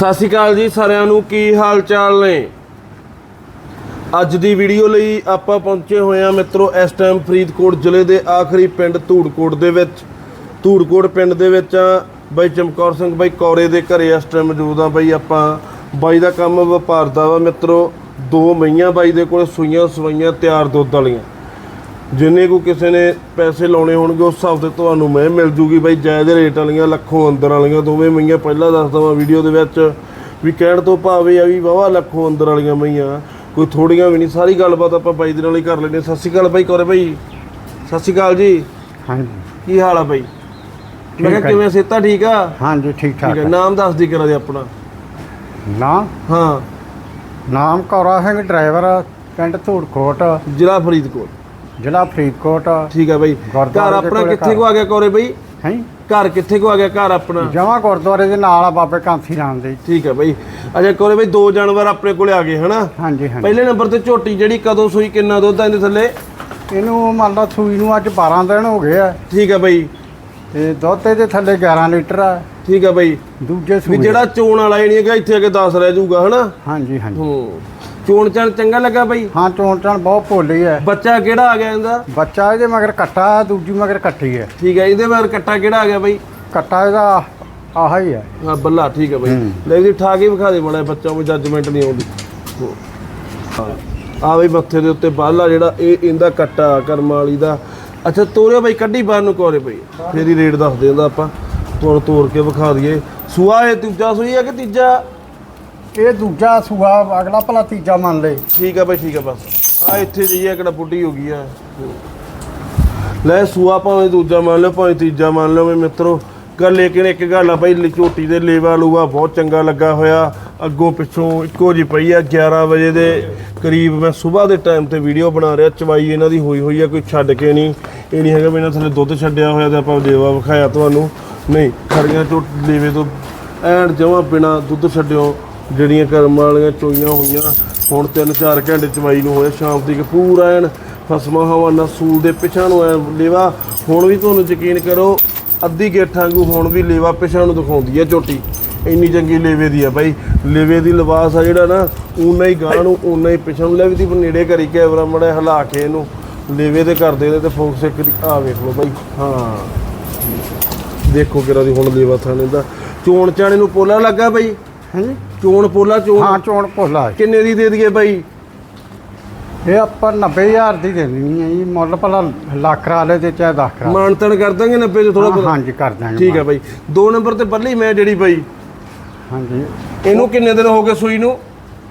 ਸਤਿ ਸ਼੍ਰੀ ਅਕਾਲ ਜੀ ਸਾਰਿਆਂ ਨੂੰ, ਕੀ ਹਾਲ ਚਾਲ ਨੇ? ਅੱਜ ਦੀ ਵੀਡੀਓ ਲਈ ਆਪਾਂ ਪਹੁੰਚੇ ਹੋਏ ਹਾਂ ਮਿੱਤਰੋ, ਇਸ ਟਾਈਮ ਫਰੀਦਕੋਟ ਜ਼ਿਲ੍ਹੇ ਦੇ ਆਖਰੀ ਪਿੰਡ ਧੂੜਕੋਟ ਦੇ ਵਿੱਚ। ਧੂੜਕੋਟ ਪਿੰਡ ਦੇ ਵਿੱਚ ਆ ਬਾਈ ਚਮਕੌਰ ਸਿੰਘ, ਬਾਈ ਕੌਰੇ ਦੇ ਘਰੇ ਇਸ ਟਾਈਮ ਮੌਜੂਦ ਆ ਬਾਈ ਆਪਾਂ। ਬਾਈ ਦਾ ਕੰਮ ਵਪਾਰ ਦਾ ਵਾ ਮਿੱਤਰੋ, ਦੋ ਮਈਆਂ ਬਾਈ ਦੇ ਕੋਲ ਸੂਈਆਂ ਸਵਾਈਆਂ ਤਿਆਰ ਦੁੱਧ ਵਾਲੀਆਂ। ਜਿੰਨੇ ਕੋ ਕਿਸੇ ਨੇ ਪੈਸੇ ਲਾਉਣੇ ਹੋਣਗੇ ਉਸ ਹਿਸਾਬ ਤੇ ਤੁਹਾਨੂੰ ਮੈਂ ਮਿਲ ਜੂਗੀ ਬਾਈ ਜਾਇਜ਼ ਰੇਟ ਵਾਲੀਆਂ ਲੱਖੋਂ ਅੰਦਰ ਵਾਲੀਆਂ ਦੋਵੇਂ ਮਈਆਂ ਪਹਿਲਾਂ ਦੱਸਦਾ ਵਾਂ ਵੀਡੀਓ ਦੇ ਵਿੱਚ ਵੀ ਕਹਿਣ ਤੋਂ ਭਾਵੇਂ ਆ ਵੀ ਵਾਵਾ ਲੱਖੋਂ ਅੰਦਰ ਵਾਲੀਆਂ ਮਈਆਂ ਕੋਈ ਥੋੜੀਆਂ ਵੀ ਨਹੀਂ ਸਾਰੀ ਗੱਲਬਾਤ ਆਪਾਂ ਬਾਈ ਦੇ ਨਾਲ ਹੀ ਕਰ ਲੈਂਦੇ। ਸਤਿ ਸ਼੍ਰੀ ਅਕਾਲ ਬਾਈ ਕੋਰੇ ਬਾਈ। ਸਤਿ ਸ਼੍ਰੀ ਅਕਾਲ ਜੀ। ਹਾਂਜੀ। ਕੀ ਹਾਲ ਆ ਬਾਈ? ਮੈਂ ਕਿਹਾ ਕਿਵੇਂ ਸਿਹਤਾਂ ਠੀਕ ਆ? ਹਾਂਜੀ ਠੀਕ ਠਾਕ ਠੀਕ। ਨਾਮ ਦੱਸ ਦੀ ਕਰਾ ਦੇ ਆਪਣਾ। ਨਾਮ? ਹਾਂ। ਨਾਮ ਕੌਰਾ ਸਿੰਘ ਡਰਾਈਵਰ ਪਿੰਡ ਧੂੜਕੋਟ। ਜ਼ਿਲ੍ਹਾ ਫਰੀਦਕੋਟ। ਜ਼ਿਲ੍ਹਾ ਫਰੀਦਕੋਟ ਠੀਕ ਆ ਬਾਈ। ਘਰ ਆਪਣਾ ਕਿੱਥੇ। ਕੋ ਆ ਗਿਆ ਕੋਰੇ ਬਾਈ? ਹੈ? ਘਰ ਕਿੱਥੇ ਕੋ ਆ ਗਿਆ ਘਰ ਆਪਣਾ? ਜਮਾ ਗੁਰਦੁਆਰੇ ਦੇ ਨਾਲ ਆ ਬਾਬੇ ਕਾਂਸੀ ਰਾਮ ਦੇ। ਠੀਕ ਹੈ ਬਾਈ। ਅੱਛਾ ਕੋਲੇ ਬਾਈ ਦੋ ਜਾਨਵਰ ਆਪਣੇ ਕੋਲੇ ਆ ਗਏ ਹਨਾ? ਹਾਂਜੀ ਹਾਂਜੀ। ਪਹਿਲੇ ਨੰਬਰ ਤੇ ਝੋਟੀ ਜਿਹੜੀ ਕਦੋਂ ਸੂਈ ਕਿੰਨਾ ਦੁੱਧ ਆ ਇਹਦੇ ਥੱਲੇ? ਇਹਨੂੰ ਮੰਨ ਲਾ ਸੂਈ ਨੂੰ ਅੱਜ 12 ਦਿਨ ਹੋ ਗਏ ਆ। ਠੀਕ ਹੈ ਬਾਈ। ਤੇ ਦੁੱਧ ਇਹਦੇ ਥੱਲੇ 11 ਲੀਟਰ ਆ। ਠੀਕ ਹੈ ਬਾਈ। ਦੂਜੇ ਸੂਈ ਜਿਹੜਾ ਚੋਣ ਵਾਲਾ ਇਹ ਨਹੀਂ ਹੈਗਾ ਇੱਥੇ ਕੇ 10 ਰਹਿ ਜਾਊਗਾ ਹਨਾ? ਹਾਂਜੀ ਹਾਂਜੀ। ਹੂੰ। ਚੋਣ ਚਣ ਚੰਗਾ ਲੱਗਾ ਬਾਈ? ਹਾਂ ਚੋਣ ਚਾਣ ਬਹੁਤ ਭੋਲੀ ਹੈ ਬੱਚਾ ਕਿਹੜਾ ਆ ਗਿਆ ਇਹਦਾ? ਬੱਚਾ ਇਹਦੇ ਮਗਰ ਕੱਟਾ ਦੂਜੀ ਮਗਰ ਕੱਟੀ ਹੈ ਠੀਕ ਹੈ ਇਹਦੇ ਬਾਅਦ ਕੱਟਾ ਕਿਹੜਾ ਆ ਗਿਆ ਬਾਈ? ਕੱਟਾ ਇਹਦਾ ਆਹ ਹੀ ਹੈ ਹਾਂ ਬੱਲਾ ਠੀਕ ਹੈ ਬਾਈ। ਲੈ ਜੀ ਠਾ ਕੇ ਵਿਖਾ ਦੇ ਬੜਾ ਬੱਚਾ ਨੂੰ ਜੱਜਮੈਂਟ ਨਹੀਂ ਆਉਂਦੀ। ਆ ਬਈ ਮੱਥੇ ਦੇ ਉੱਤੇ ਬਾਲਾ ਜਿਹੜਾ ਇਹ ਇਹਦਾ ਕੱਟਾ ਕਰਮ ਵਾਲੀ ਦਾ। ਅੱਛਾ ਤੋਰਿਓ ਬਾਈ ਕੱਢੀ ਬਾਹਰ ਨੂੰ ਕੋਰੇ ਬਈ। ਫੇਰ ਹੀ ਰੇਟ ਦੱਸ ਦੇਂਦਾ ਆਪਾਂ। ਤੋੜ ਤੋੜ ਕੇ ਵਿਖਾ ਦਈਏ। ਸੂਆ ਇਹ ਦੂਜਾ ਸੂਈ ਹੈ ਕਿ ਤੀਜਾ? ਇਹ ਦੂਜਾ ਸੂਆ ਅਗਲਾ ਭਲਾ ਤੀਜਾ ਮੰਨ ਲੈ। ਠੀਕ ਆ ਬਈ, ਠੀਕ ਆ ਬਸ। ਆ ਇੱਥੇ ਜਈਏ ਕਿਹੜਾ ਬੁੱਢੀ ਹੋ ਗਈ ਆ। ਲੈ ਸੂਆ ਭਾਵੇਂ ਦੂਜਾ ਮੰਨ ਲਓ, ਭਾਵੇਂ ਤੀਜਾ ਮੰਨ ਲਓ ਵੀ ਮਿੱਤਰੋ। ਗੱਲ ਲੇਕਿਨ ਇੱਕ ਗੱਲ ਆ ਭਾਈ ਝੋਟੀ ਦੇ ਲੇਵਾ ਲੂਆ ਬਹੁਤ ਚੰਗਾ ਲੱਗਾ ਹੋਇਆ। ਅੱਗੋਂ ਪਿੱਛੋਂ ਇੱਕੋ ਜੀ ਪਈ ਆ 11 ਵਜੇ ਦੇ ਕਰੀਬ ਮੈਂ ਸਵੇਰ ਦੇ ਟਾਈਮ ਤੇ ਵੀਡੀਓ ਬਣਾ ਰਿਹਾ। ਚਵਾਈ ਇਹਨਾਂ ਦੀ ਹੋਈ ਹੋਈ ਆ, ਕੋਈ ਛੱਡ ਕੇ ਨਹੀਂ। ਇਹ ਨਹੀਂ ਹੈਗਾ ਵੀ ਇਹਨਾਂ ਥੱਲੇ ਦੁੱਧ ਛੱਡਿਆ ਹੋਇਆ ਤੇ ਆਪਾਂ ਲੇਵਾ ਵਿਖਾਇਆ ਤੁਹਾਨੂੰ। ਨਹੀਂ, ਖੜੀਆਂ ਝੋਟ ਲੇਵੇ ਤੋਂ ਐਨ ਜਮਾ ਬਿਨਾ ਦੁੱਧ ਛੱਡਿਓ। ਜਿਹੜੀਆਂ ਕਰਮ ਵਾਲੀਆਂ ਚੋਈਆਂ ਹੋਈਆਂ, ਹੁਣ 3-4 ਘੰਟੇ ਚਵਾਈ ਨੂੰ ਹੋਏ ਸ਼ਾਮ ਦੀ ਪੂਰਾ ਐਨ ਫਸਮਾ ਹਵਾ ਸੂਲ ਦੇ ਪਿਛਾਂ ਨੂੰ ਐ ਲੇਵਾ। ਹੁਣ ਵੀ ਤੁਹਾਨੂੰ ਯਕੀਨ ਕਰੋ, ਅੱਧੀ ਗੇਠਾਂ ਵਾਂਗੂ ਹੁਣ ਵੀ ਲੇਵਾ ਪਿਛਾਂ ਨੂੰ ਦਿਖਾਉਂਦੀ ਆ ਚੋਟੀ। ਇੰਨੀ ਚੰਗੀ ਲੇਵੇ ਦੀ ਆ ਬਾਈ। ਲੇਵੇ ਦੀ ਲਿਬਾਸ ਆ ਜਿਹੜਾ ਨਾ ਉਨਾ ਹੀ ਗਾਂ ਨੂੰ ਉਨਾ ਹੀ ਪਿਛਾਂ ਨੂੰ। ਲੈ ਵੀ ਦੀ ਨੇੜੇ ਕਰੀ ਕੈਮਰਾ ਮੜਾ ਹਿਲਾ ਕੇ ਇਹਨੂੰ। ਲੇਵੇ ਤੇ ਕਰਦੇ ਦੇ ਤੇ ਫੋਕਸ ਇੱਕ ਆ ਵੇਖ ਲਓ ਬਾਈ। ਹਾਂ। ਦੇਖੋ ਕਿਰਾ ਦੀ ਹੁਣ ਲੇਵਾ ਥਾਣੇ ਦਾ। ਚੋਣ ਚਾਣੇ ਨੂੰ ਪੋਲਾ ਲੱਗਾ ਬਾਈ। ਹਾਂਜੀ ਚੋਣ ਪੋਲਾ ਚੋਣ ਹਾਂ ਚੋਣ ਭੋਲਾ ਹੈ। ਕਿੰਨੇ ਦੀ ਦੇ ਦਈਏ ਬਾਈ? ਇਹ ਆਪਾਂ 90000 ਦੀ ਦੇ ਦੇਣੀ ਹੈ ਜੀ ਮੁੱਲ ਭਲਾ ਲੱਖ ਵਾਲੇ ਦੇ ਚਾਹੇ 10 ਕਰਾ ਮਾਨਤਨ ਕਰ ਦਾਂਗੇ 90 ਚ ਥੋੜਾ ਬਹੁਤ? ਹਾਂਜੀ ਕਰ ਦਾਂਗੇ ਠੀਕ ਹੈ ਬਾਈ। ਦੋ ਨੰਬਰ ਤੇ ਬੱਲੀ ਮੈਂ ਜਿਹੜੀ ਬਾਈ। ਹਾਂਜੀ। ਇਹਨੂੰ ਕਿੰਨੇ ਦਿਨ ਹੋ ਗਏ ਸੂਈ ਨੂੰ?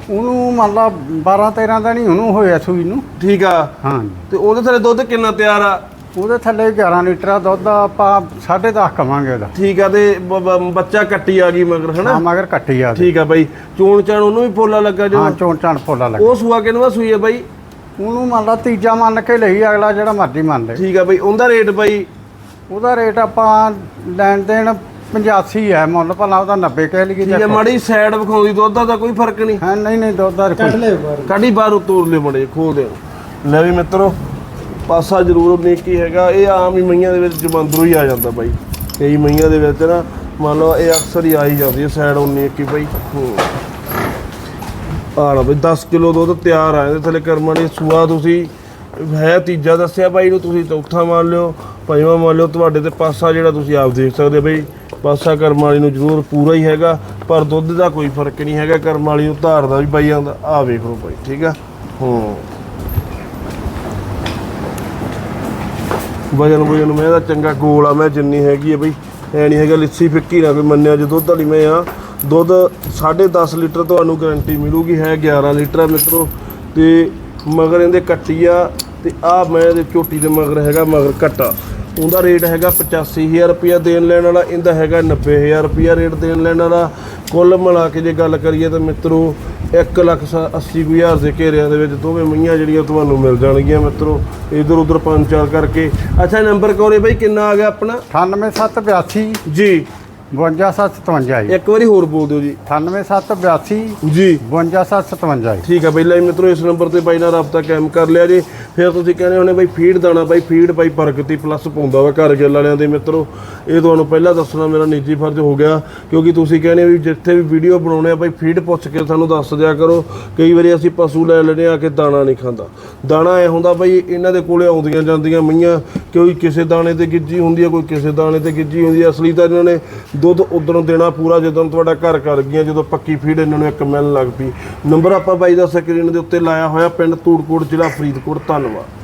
ਉਹਨੂੰ ਮੰਨ ਲਾ 12 13 ਦਿਨ ਹੀ ਉਹਨੂੰ ਹੋਇਆ ਸੂਈ ਨੂੰ। ਠੀਕ ਆ। ਹਾਂ। ਤੇ ਉਹਦੇ ਥੱਲੇ ਦੁੱਧ ਕਿੰਨਾ ਤਿਆਰ ਆ? ਉਹਦੇ ਥੱਲੇ 11 ਲੀਟਰ ਦਾ ਦੁੱਧ ਆ, ਆਪਾਂ 10.5 ਕਵਾਂਗੇ ਉਹਦਾ। ਠੀਕ ਆ ਤੇ ਬ- ਬ- ਬੱਚਾ ਕੱਟੀ ਆ ਗਈ ਮਗਰ ਹਾਂ ਹਨਾ ਮਗਰ ਕੱਟੀ ਆ ਉਹਦੀ। ਠੀਕ ਆ ਬਾਈ। ਚੋਣ ਚਾਣ ਉਹਨੂੰ ਵੀ ਪੋਲਾ ਲੱਗਾ ਜੋ ਹਾਂ ਚੋਣ ਚਾਣ ਭੋਲਾ ਲੱਗ। ਉਹ ਸੂਆ ਕਿੰਨਵਾ ਸੂਈ ਆ ਬਾਈ? ਉਹਨੂੰ ਮੰਨ ਲਾ ਤੀਜਾ ਮੰਨ ਕੇ ਲਈ ਅਗਲਾ ਜਿਹੜਾ ਮਰਜ਼ੀ ਮੰਨ ਲੈ। ਠੀਕ ਆ ਬਾਈ ਉਹਦਾ ਰੇਟ ਬਾਈ? ਉਹਦਾ ਰੇਟ ਆਪਾਂ ਲੈਣ ਦੇਣ 85 ਹੈ ਮੁੱਲ ਭਲਾ ਉਹਦਾ 90 ਕਹਿ ਲਈਏ ਠੀਕ ਆ ਮਾੜੀ ਸਾਈਡ ਵਿਖਾਉਂਦੀ ਦੁੱਧ ਦਾ ਤਾਂ ਕੋਈ ਫ਼ਰਕ ਨਹੀਂ। ਹਾਂ ਨਹੀਂ ਨਹੀਂ ਦੁੱਧ ਦਾ ਕੱਢ ਲੈ ਕਾਢੀ ਬਾਹਰ ਉਤੋੜ ਲੈ ਮੜੇ ਖੋਲ ਦੇ ਲੈ ਵੀ ਮਿੱਤਰੋ ਪਾਸਾ ਜ਼ਰੂਰ ਨੇਕੀ ਹੈਗਾ, ਇਹ ਆਮ ਹੀ ਮਈਆਂ ਦੇ ਵਿੱਚ ਜਮੰਦਰੂ ਹੀ ਆ ਜਾਂਦਾ ਬਾਈ। ਕਈ ਮਈਆਂ ਦੇ ਵਿੱਚ ਨਾ, ਮੰਨ ਲਓ ਇਹ ਅਕਸਰ ਹੀ ਆ ਹੀ ਜਾਂਦੀ ਹੈ ਸਾਈਡ 19 ਕੀ ਬਾਈ, ਹੂੰ। ਆ ਲਓ ਬਈ 10 ਕਿਲੋ ਦੁੱਧ ਤਿਆਰ ਆ, ਇਹਦੇ ਥੱਲੇ ਕਰਮਾਂ ਦੀ ਸੂਆ ਤੁਸੀਂ, ਹੈ ਤੀਜਾ ਦੱਸਿਆ ਬਾਈ ਨੂੰ, ਤੁਸੀਂ ਚੌਥਾ ਮੰਨ ਲਿਓ, ਪੰਜਵਾਂ ਮੰਨ ਲਿਓ, ਤੁਹਾਡੇ ਤੇ ਪਾਸਾ ਜਿਹੜਾ ਤੁਸੀਂ ਆਪ ਦੇਖ ਸਕਦੇ ਬਈ, ਪਾਸਾ ਕਰਮ ਵਾਲੀ ਨੂੰ ਜ਼ਰੂਰ ਪੂਰਾ ਹੀ ਹੈਗਾ, ਪਰ ਦੁੱਧ ਦਾ ਕੋਈ ਫ਼ਰਕ ਨਹੀਂ ਹੈਗਾ, ਕਰਮ ਵਾਲੀ ਨੂੰ ਧਾਰ ਦਾ ਵੀ ਬਾਈ ਆਂਦਾ ਆ ਵੇਖ ਲਓ ਬਾਈ, ਠੀਕ ਆ? ਹੂੰ। ਵਜਨ ਵਜਨ ਮੈਂ ਇਹਦਾ ਚੰਗਾ ਗੋਲ ਆ, ਮੈਂ ਜਿੰਨੀ ਹੈਗੀ ਆ ਬਈ, ਐ ਨਹੀਂ ਹੈਗਾ ਲਿੱਸੀ ਫਿੱਕੀ ਨਾ ਕੋਈ ਮੰਨਿਆ ਜੇ ਦੁੱਧ ਵਾਲੀ ਮੈਂ ਆ। ਦੁੱਧ 10.5 ਲੀਟਰ ਤੁਹਾਨੂੰ ਗਾਰੰਟੀ ਮਿਲੂਗੀ, ਹੈ 11 ਲੀਟਰ ਆ ਮਿੱਤਰੋ। ਤੇ ਮਗਰ ਇਹਦੇ ਕੱਟੀ ਆ, ਤੇ ਆ ਮੈਂ ਇਹਦੇ ਝੋਟੀ ਦੇ ਮਗਰ ਹੈਗਾ, ਮਗਰ ਕੱਟਾ ਉਹਦਾ ਰੇਟ ਹੈਗਾ 85000 ਰੁਪਇਆ ਦੇਣ ਲੈਣ ਵਾਲਾ, ਇਹਦਾ ਹੈਗਾ 90000 ਰੁਪਇਆ ਰੇਟ ਦੇਣ ਲੈਣ ਵਾਲਾ। ਕੁੱਲ ਮਿਲਾ ਕੇ ਜੇ ਗੱਲ ਕਰੀਏ ਤਾਂ ਮਿੱਤਰੋ 1 ਲੱਖ 80 ਹਜ਼ਾਰ ਦੇ ਘੇਰਿਆਂ ਦੇ ਵਿੱਚ ਦੋਵੇਂ ਮਈਆਂ ਜਿਹੜੀਆਂ ਤੁਹਾਨੂੰ ਮਿਲ ਜਾਣਗੀਆਂ ਮਿੱਤਰੋ। ਇਧਰ ਉਧਰ ਪੰਜ ਚਾਰ ਕਰਕੇ। ਅੱਛਾ ਨੰਬਰ ਕੋਰੇ ਬਾਈ? ਕਿੰਨਾ ਆ ਗਿਆ ਆਪਣਾ? 98782 ਜੀ। 52757 ਜੀ ਇੱਕ ਵਾਰੀ ਹੋਰ ਬੋਲ ਦਿਓ ਜੀ। 98782 ਜੀ। 52757 ਜੀ ਠੀਕ ਆ ਬਈ ਲੈ ਮਿੱਤਰੋ ਇਸ ਨੰਬਰ ਤੇ ਬਾਈ ਨਾਲ ਰਾਬਤਾ ਕਾਇਮ ਕਰ ਲਿਆ ਜੀ। ਫਿਰ ਤੁਸੀਂ ਕਹਿੰਦੇ ਹੋਣੇ ਬਈ ਫੀਡ ਦਾਣਾ, ਬਾਈ ਫੀਡ ਬਾਈ ਪ੍ਰਗਤੀ ਪਲੱਸ ਪਾਉਂਦਾ ਵਾ ਘਰ ਗਿੱਲ ਵਾਲਿਆਂ ਦੇ ਮਿੱਤਰੋ। ਇਹ ਤੁਹਾਨੂੰ ਪਹਿਲਾਂ ਦੱਸਣਾ ਮੇਰਾ ਨਿੱਜੀ ਫਰਜ਼ ਹੋ ਗਿਆ, ਕਿਉਂਕਿ ਤੁਸੀਂ ਕਹਿੰਦੇ ਵੀ ਜਿੱਥੇ ਵੀ ਵੀਡੀਓ ਬਣਾਉਣੇ ਆ ਬਾਈ ਫੀਡ ਪੁੱਛ ਕੇ ਸਾਨੂੰ ਦੱਸ ਦਿਆ ਕਰੋ। ਕਈ ਵਾਰੀ ਅਸੀਂ ਪਸ਼ੂ ਲੈ ਲੈਣੇ ਆ ਕਿ ਦਾਣਾ ਨਹੀਂ ਖਾਂਦਾ। ਦਾਣਾ ਇਹ ਹੁੰਦਾ ਬਾਈ ਇਹਨਾਂ ਦੇ ਕੋਲੇ ਆਉਂਦੀਆਂ ਜਾਂਦੀਆਂ ਮਈਆਂ, ਕੋਈ ਕਿਸੇ ਦਾਣੇ ਤੇ ਗਿੱਜੀ ਹੁੰਦੀ ਹੈ ਕੋਈ ਕਿਸੇ ਦਾਣੇ ਤੇ ਗਿੱਜੀ ਹੁੰਦੀ ਹੈ ਅਸਲੀ ਤਾਂ ਇਹਨਾਂ ਨੇ ਦੁੱਧ ਉਦੋਂ ਦੇਣਾ ਪੂਰਾ ਜਦੋਂ ਤੁਹਾਡਾ ਘਰ ਕਰ ਗਈਆਂ, ਜਦੋਂ ਪੱਕੀ ਫੀਡ ਇਹਨਾਂ ਨੂੰ ਇੱਕ ਮਿਲਣ ਲੱਗ ਪਈ। ਨੰਬਰ ਆਪਾਂ ਬਾਈ ਦਾ ਸਕਰੀਨ ਦੇ ਉੱਤੇ ਲਾਇਆ ਹੋਇਆ, ਪਿੰਡ ਤੂੜਕੋਟ ਜ਼ਿਲ੍ਹਾ ਫਰੀਦਕੋਟ follow-up.